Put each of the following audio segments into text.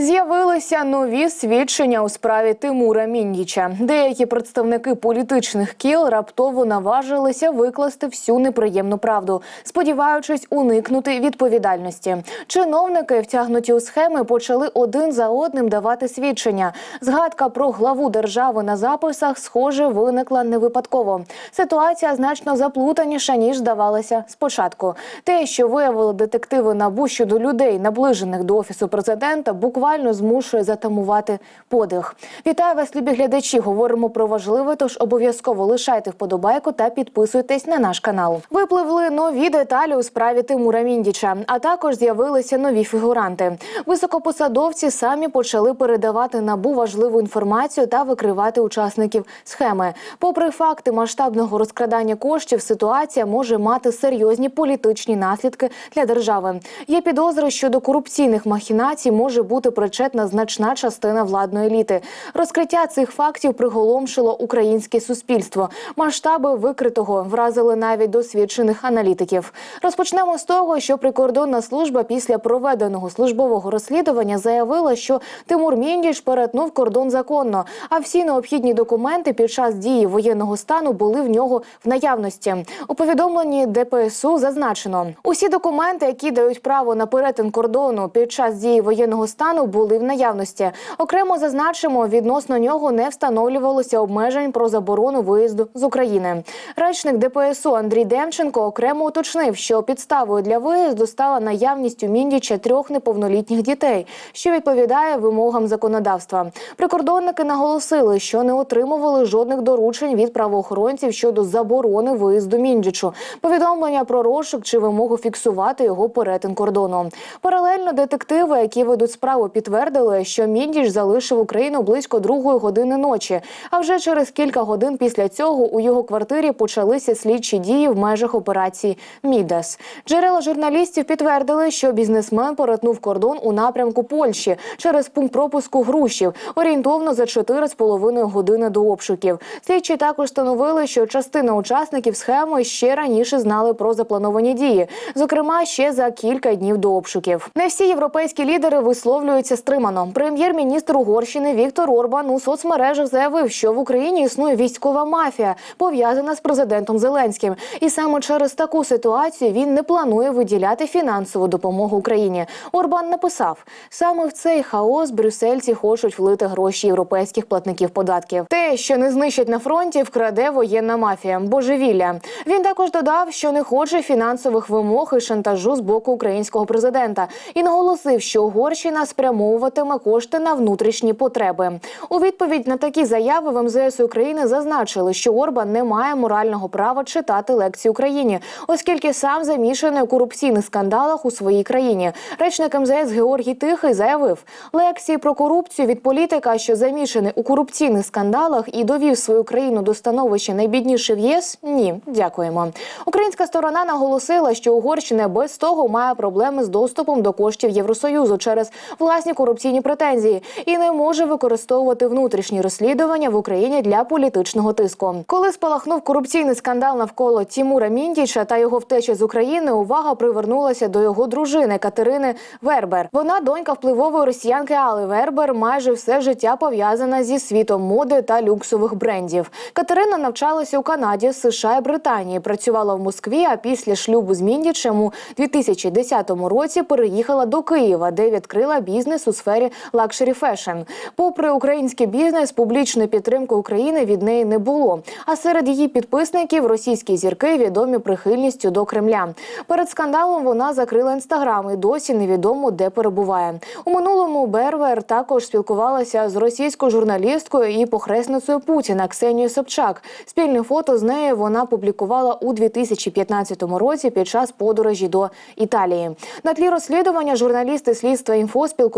З'явилися нові свідчення у справі Тимура Міндіча. Деякі представники політичних кіл раптово наважилися викласти всю неприємну правду, сподіваючись уникнути відповідальності. Чиновники, втягнуті у схеми, почали один за одним давати свідчення. Згадка про главу держави на записах, схоже, виникла не випадково. Ситуація значно заплутаніша ніж здавалося спочатку. Те, що виявили детективи НАБУ щодо людей, наближених до офісу президента, буквально змушує затамувати подих. Вітаю вас, любі глядачі. Говоримо про важливе, тож обов'язково лишайте вподобайку та підписуйтесь на наш канал. Випливли нові деталі у справі Тимура Міндіча, а також з'явилися нові фігуранти. Високопосадовці самі почали передавати набу важливу інформацію та викривати учасників схеми. Попри факти масштабного розкрадання коштів, ситуація може мати серйозні політичні наслідки для держави. Є підозри щодо корупційних махінацій може бути причетна значна частина владної еліти. Розкриття цих фактів приголомшило українське суспільство. Масштаби викритого вразили навіть досвідчених аналітиків. Розпочнемо з того, що прикордонна служба після проведеного службового розслідування заявила, що Тимур Міндіч перетнув кордон законно, а всі необхідні документи під час дії воєнного стану були в нього в наявності. У повідомленні ДПСУ зазначено, усі документи, які дають право на перетин кордону під час дії воєнного стану, були в наявності. Окремо зазначимо, відносно нього не встановлювалося обмежень про заборону виїзду з України. Речник ДПСУ Андрій Демченко окремо уточнив, що підставою для виїзду стала наявність у Міндіча трьох неповнолітніх дітей, що відповідає вимогам законодавства. Прикордонники наголосили, що не отримували жодних доручень від правоохоронців щодо заборони виїзду Міндічу, повідомлення про розшук чи вимогу фіксувати його перетин кордону. Паралельно детективи, які ведуть справу, підтвердили, що Міндіч залишив Україну близько другої години ночі. А вже через кілька годин після цього у його квартирі почалися слідчі дії в межах операції Мідас. Джерела журналістів підтвердили, що бізнесмен перетнув кордон у напрямку Польщі через пункт пропуску Грушів, орієнтовно за 4,5 години до обшуків. Слідчі також встановили, що частина учасників схеми ще раніше знали про заплановані дії, зокрема ще за кілька днів до обшуків. Не всі європейські лідери висловлюються стримано. Прем'єр-міністр Угорщини Віктор Орбан у соцмережах заявив, що в Україні існує військова мафія, пов'язана з президентом Зеленським, і саме через таку ситуацію він не планує виділяти фінансову допомогу Україні. Орбан написав: саме в цей хаос брюссельці хочуть влити гроші європейських платників податків. Те, що не знищать на фронті, вкраде воєнна мафія. Божевілля. Він також додав, що не хоче фінансових вимог і шантажу з боку українського президента, і наголосив, що Угорщина спрямовуватиме кошти на внутрішні потреби. У відповідь на такі заяви в МЗС України зазначили, що Орбан не має морального права читати лекції Україні, оскільки сам замішаний у корупційних скандалах у своїй країні. Речник МЗС Георгій Тихий заявив, лекції про корупцію від політика, що замішаний у корупційних скандалах і довів свою країну до становища найбідніше в ЄС. Ні, дякуємо. Українська сторона наголосила, що Угорщина без того має проблеми з доступом до коштів Євросоюзу через власні корупційні претензії і не може використовувати внутрішні розслідування в Україні для політичного тиску. Коли спалахнув корупційний скандал навколо Тімура Міндіча та його втечі з України, увага привернулася до його дружини Катерини Вербер. Вона донька впливової росіянки Али Вербер, майже все життя пов'язана зі світом моди та люксових брендів. Катерина навчалася у Канаді, США і Британії. Працювала в Москві. А після шлюбу з Міндічем у 2010 році переїхала до Києва, де відкрила бізнес у сфері лакшері фешн. Попри український бізнес, публічної підтримки України від неї не було. А серед її підписників російські зірки відомі прихильністю до Кремля. Перед скандалом вона закрила інстаграм і досі невідомо де перебуває. У минулому Бервер також спілкувалася з російською журналісткою і похресницею Путіна Ксенією Собчак. Спільне фото з нею вона публікувала у 2015 році під час подорожі до Італії. На тлі розслідування журналісти слідства інфо спілкувалися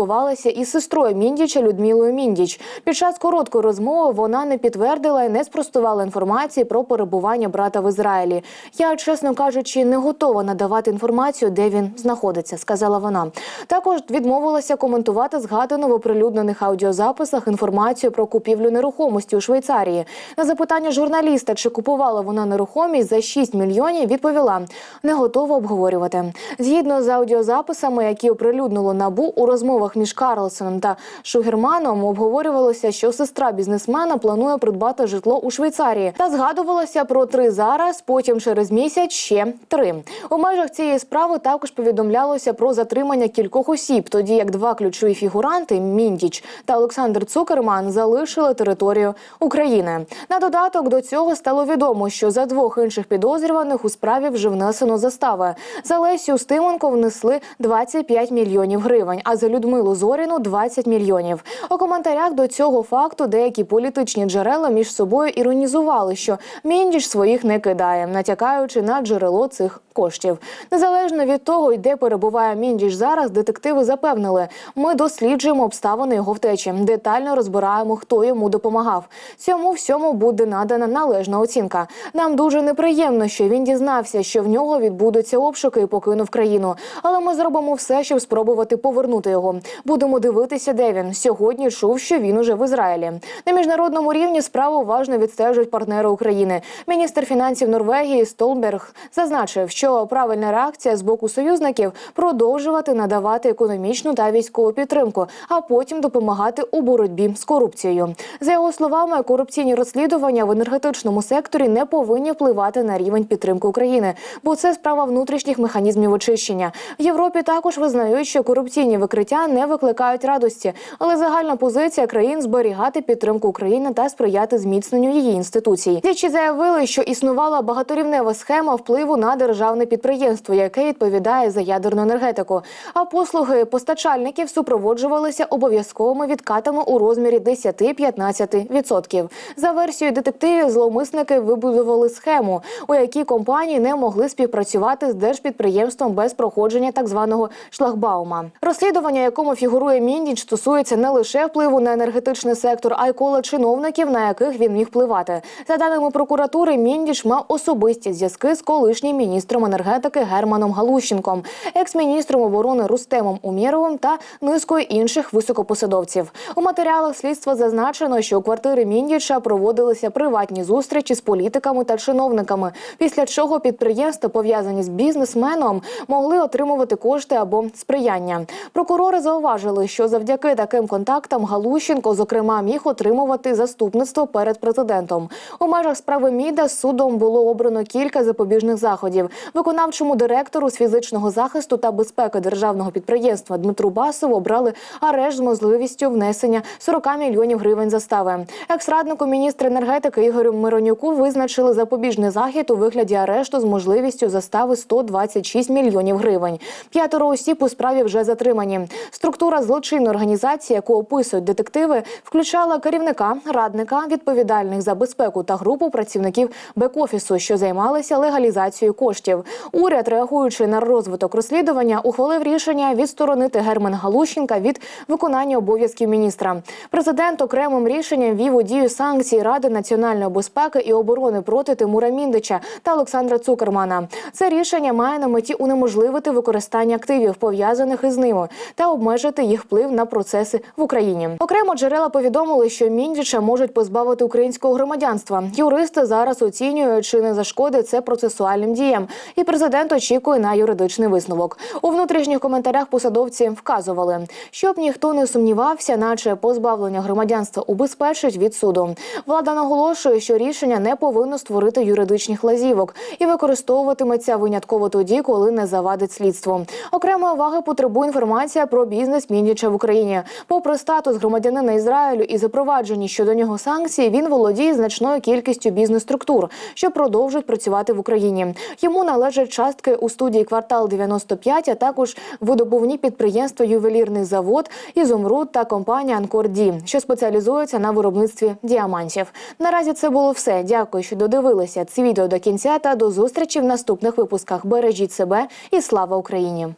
із сестрою Міндіча Людмилою Міндіч. Під час короткої розмови вона не підтвердила і не спростувала інформації про перебування брата в Ізраїлі. Я, чесно кажучи, не готова надавати інформацію, де він знаходиться, сказала вона. Також відмовилася коментувати згадану в оприлюднених аудіозаписах інформацію про купівлю нерухомості у Швейцарії. На запитання журналіста, чи купувала вона нерухомість за 6 мільйонів, відповіла не готова обговорювати. Згідно з аудіозаписами, які оприлюднило набу у розмовах розмовах між Карлсоном та Шугерманом обговорювалося, що сестра бізнесмена планує придбати житло у Швейцарії, та згадувалося про три зараз. Потім через місяць ще три. У межах цієї справи також повідомлялося про затримання кількох осіб, тоді як два ключові фігуранти Міндіч та Олександр Цукерман залишили територію України. На додаток до цього стало відомо, що за двох інших підозрюваних у справі вже внесено застави. За Лесю Стименко внесли 25 мільйонів гривень, а за Людмилу Зоріну 20 мільйонів. У коментарях до цього факту деякі політичні джерела між собою іронізували, що Міндіч своїх не кидає, натякаючи на джерело цих коштів. Незалежно від того, де перебуває Міндіч зараз, детективи запевнили, ми досліджуємо обставини його втечі, детально розбираємо, хто йому допомагав. Цьому всьому буде надана належна оцінка. Нам дуже неприємно, що він дізнався, що в нього відбудуться обшуки і покинув країну. Але ми зробимо все, щоб спробувати повернути його. Будемо дивитися, де він сьогодні. Чув, що він уже в Ізраїлі. На міжнародному рівні справу уважно відстежують партнери України. Міністр фінансів Норвегії Столберг зазначив, що правильна реакція з боку союзників продовжувати надавати економічну та військову підтримку, а потім допомагати у боротьбі з корупцією. За його словами, корупційні розслідування в енергетичному секторі не повинні впливати на рівень підтримки України, бо це справа внутрішніх механізмів очищення. В Європі також визнають, що корупційні викриття не викликають радості, але загальна позиція країн зберігати підтримку України та сприяти зміцненню її інституцій. Слідчі заявили, що існувала багаторівнева схема впливу на державне підприємство, яке відповідає за ядерну енергетику. А послуги постачальників супроводжувалися обов'язковими відкатами у розмірі 10-15%. За версією детективів, зловмисники вибудували схему, у якій компанії не могли співпрацювати з держпідприємством без проходження так званого шлагбаума. Розслідування, якому фігурує Міндіч, стосується не лише впливу на енергетичний сектор, а й кола чиновників, на яких він міг впливати. За даними прокуратури, Міндіч мав особисті зв'язки з колишнім міністром енергетики Германом Галущенком, екс-міністром оборони Рустемом Умєровим та низкою інших високопосадовців. У матеріалах слідства зазначено, що у квартири Міндіча проводилися приватні зустрічі з політиками та чиновниками, після чого підприємства, пов'язані з бізнесменом, могли отримувати кошти або сприяння. Прокурори зауважили, що завдяки таким контактам Галущенко, зокрема, міг отримувати заступництво перед президентом. У межах справи Міда судом було обрано кілька запобіжних заходів. Виконавчому директору з фізичного захисту та безпеки державного підприємства Дмитру Басову обрали арешт з можливістю внесення 40 мільйонів гривень застави. Екс-раднику міністра енергетики Ігорю Миронюку визначили запобіжний захід у вигляді арешту з можливістю застави 126 мільйонів гривень. П'ятеро осіб у справі вже затримані. Структура злочинної організації, яку описують детективи, включала керівника, радника, відповідальних за безпеку та групу працівників бек-офісу, що займалися легалізацією коштів. Уряд, реагуючи на розвиток розслідування, ухвалив рішення відсторонити Германа Галущенка від виконання обов'язків міністра. Президент окремим рішенням вів у дію санкції Ради національної безпеки і оборони проти Тимура Міндича та Олександра Цукермана. Це рішення має на меті унеможливити використання активів, пов'язаних із ними, та обмежити їх вплив на процеси в Україні. Окремо джерела повідомили, що Міндіча можуть позбавити українського громадянства. Юристи зараз оцінюють, чи не зашкодить це процесуальним діям, і президент очікує на юридичний висновок. У внутрішніх коментарях посадовці вказували, щоб ніхто не сумнівався, наче позбавлення громадянства убезпечить від суду. Влада наголошує, що рішення не повинно створити юридичних лазівок і використовуватиметься винятково тоді, коли не завадить слідство. Окремої уваги потребує інформація про бізнес Міндіча в Україні. Попри статус громадянина Ізраїлю і запроваджені щодо нього санкції, він володіє значною кількістю бізнес-структур, що продовжують працювати в Україні. Йому належать частки у студії квартал 95, а також видобувні підприємства Ювелірний завод, Ізумруд та компанія Анкор Ді, що спеціалізується на виробництві діамантів. Наразі це було все. Дякую, що додивилися це відео до кінця. Та до зустрічі в наступних випусках. Бережіть себе і слава Україні!